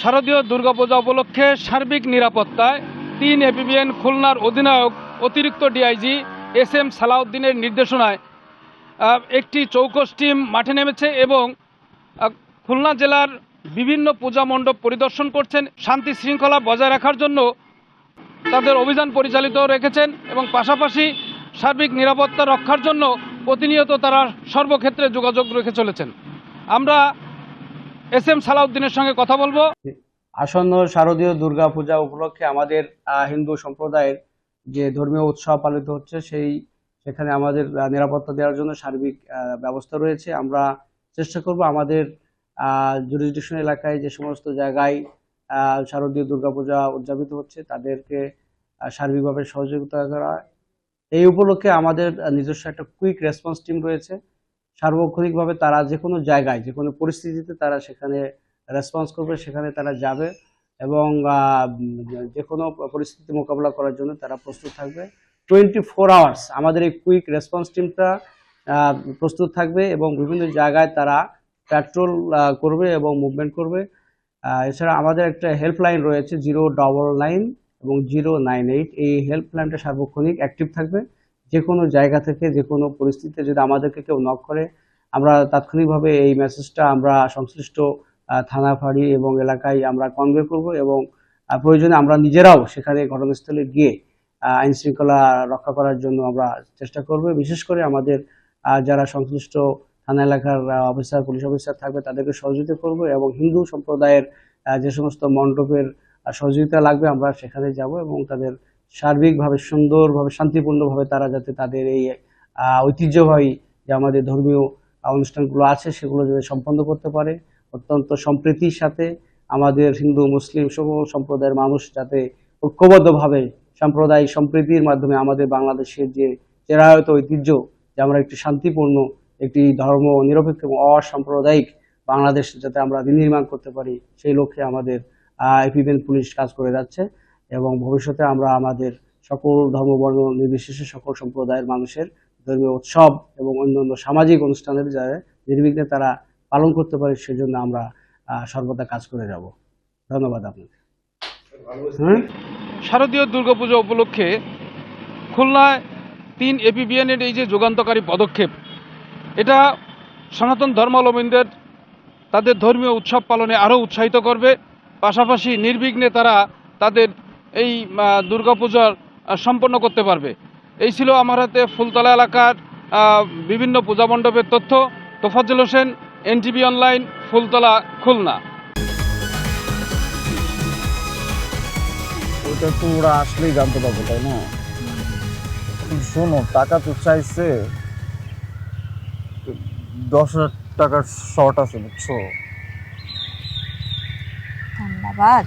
শারদীয় দুর্গাপূজা উপলক্ষে সার্বিক নিরাপত্তায় তিন এপিবিএন খুলনার অধিনায়ক অতিরিক্ত ডিআইজি এস এম সালাউদ্দিনের নির্দেশনায় একটি চৌকস টিম মাঠে নেমেছে এবং খুলনা জেলার বিভিন্ন পূজা মণ্ডপ পরিদর্শন করছেন, শান্তি শৃঙ্খলা বজায় রাখার জন্য তাদের অভিযান পরিচালিত রেখেছেন এবং পাশাপাশি সার্বিক নিরাপত্তা রক্ষার জন্য প্রতিনিয়ত তারা সর্বক্ষেত্রে যোগাযোগ রেখে চলেছেন। আমরা এস এম সালাউদ্দিনের সঙ্গে কথা বলব। আসন্ন শারদীয় দুর্গা পূজা উপলক্ষে আমাদের হিন্দু সম্প্রদায়ের যে ধর্মীয় উৎসব পালিত হচ্ছে, সেই, সেখানে আমাদের নিরাপত্তা দেওয়ার জন্য সার্বিক ব্যবস্থা রয়েছে। আমরা চেষ্টা করব আমাদের জুরিসডিকশন এলাকায় যে সমস্ত জায়গায় শারদীয় দুর্গাপূজা উদযাপিত হচ্ছে, তাদেরকে সার্বিকভাবে সহযোগিতা করা। এই উপলক্ষে আমাদের নিজস্ব একটা কুইক রেসপন্স টিম রয়েছে। সার্বক্ষণিকভাবে তারা যে কোনো জায়গায়, যে কোনো পরিস্থিতিতে তারা সেখানে রেসপন্স করবে, সেখানে তারা যাবে এবং যে কোনো পরিস্থিতি মোকাবিলা করার জন্য তারা প্রস্তুত থাকবে। টোয়েন্টি ফোর আওয়ার্স আমাদের এই কুইক রেসপন্স টিমটা প্রস্তুত থাকবে এবং বিভিন্ন জায়গায় তারা পেট্রোল করবে এবং মুভমেন্ট করবে। এছাড়া আমাদের একটা হেল্পলাইন রয়েছে জিরো ডবল নাইন এবং জিরো নাইন এইট এই হেল্পলাইনটা সার্বক্ষণিক অ্যাক্টিভ থাকবে। যে কোনো জায়গা থেকে যে কোনো পরিস্থিতিতে যদি আমাদেরকে কেউ নক করে, আমরা তাৎক্ষণিকভাবে এই মেসেজটা আমরা সংশ্লিষ্ট থানা, ফাঁড়ি এবং এলাকায় আমরা কনভে করব এবং প্রয়োজনে আমরা নিজেরাও সেখানে ঘটনাস্থলে গিয়ে আইন শৃঙ্খলা রক্ষা করার জন্য আমরা চেষ্টা করব। বিশেষ করে আমাদের যারা সংশ্লিষ্ট থানা এলাকার অফিসার পুলিশ অফিসার থাকবে তাদেরকে সহযোগিতা করব এবং হিন্দু সম্প্রদায়ের যে সমস্ত মণ্ডপের সহযোগিতা লাগবে আমরা সেখানে যাব এবং তাদের সার্বিকভাবে সুন্দরভাবে, শান্তিপূর্ণভাবে তারা যাতে তাদের এই ঐতিহ্যবাহী যে আমাদের ধর্মীয় অনুষ্ঠানগুলো আছে সেগুলো যাতে সম্পন্ন করতে পারে। অত্যন্ত সম্প্রীতির সাথে আমাদের হিন্দু, মুসলিম সকল সম্প্রদায়ের মানুষ যাতে ঐক্যবদ্ধভাবে সাম্প্রদায়িক সম্প্রীতির মাধ্যমে আমাদের বাংলাদেশের যে চেরায়ত ঐতিহ্য, যে আমরা একটি শান্তিপূর্ণ, একটি ধর্ম নিরপেক্ষ এবং অসাম্প্রদায়িক বাংলাদেশ যাতে আমরা বিনির্মাণ করতে পারি, সেই লক্ষ্যে আমাদের এপিবেন পুলিশ কাজ করে যাচ্ছে। এবং ভবিষ্যতে আমরা আমাদের সকল ধর্মবর্ণ নির্বিশেষে সকল সম্প্রদায়ের মানুষের ধর্মীয় উৎসব এবং অন্যান্য সামাজিক অনুষ্ঠানের যাতে নির্বিঘ্নে তারা পালন করতে পারে, সেজন্য আমরা সর্বদা কাজ করে যাব। ধন্যবাদ আপনাকে। হ্যাঁ? শারদীয় দুর্গাপূজা উপলক্ষে খুলনায় তিন এপিবিএনের এই যে যুগান্তকারী পদক্ষেপ, এটা সনাতন ধর্মাবলম্বীদের তাদের ধর্মীয় উৎসব পালনে আরও উৎসাহিত করবে। পাশাপাশি নির্বিঘ্নে তারা তাদের এই দুর্গাপূজার সম্পন্ন করতে পারবে। এই ছিল আমার হাতে ফুলতলা এলাকার বিভিন্ন পূজা মণ্ডপের তথ্য। Tofazzal Hossain NTV online Phultala Khulna. ওটা তো ওরা আসলেই জানতে পারব তাই না? শোনো টাকা তো চাইছে। দশ হাজার টাকার শর্ট আছে বুঝছ? ধন্যবাদ।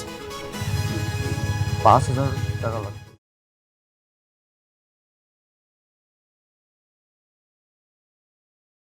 পড়ছে পাঁচ হাজার টাকা লাগবে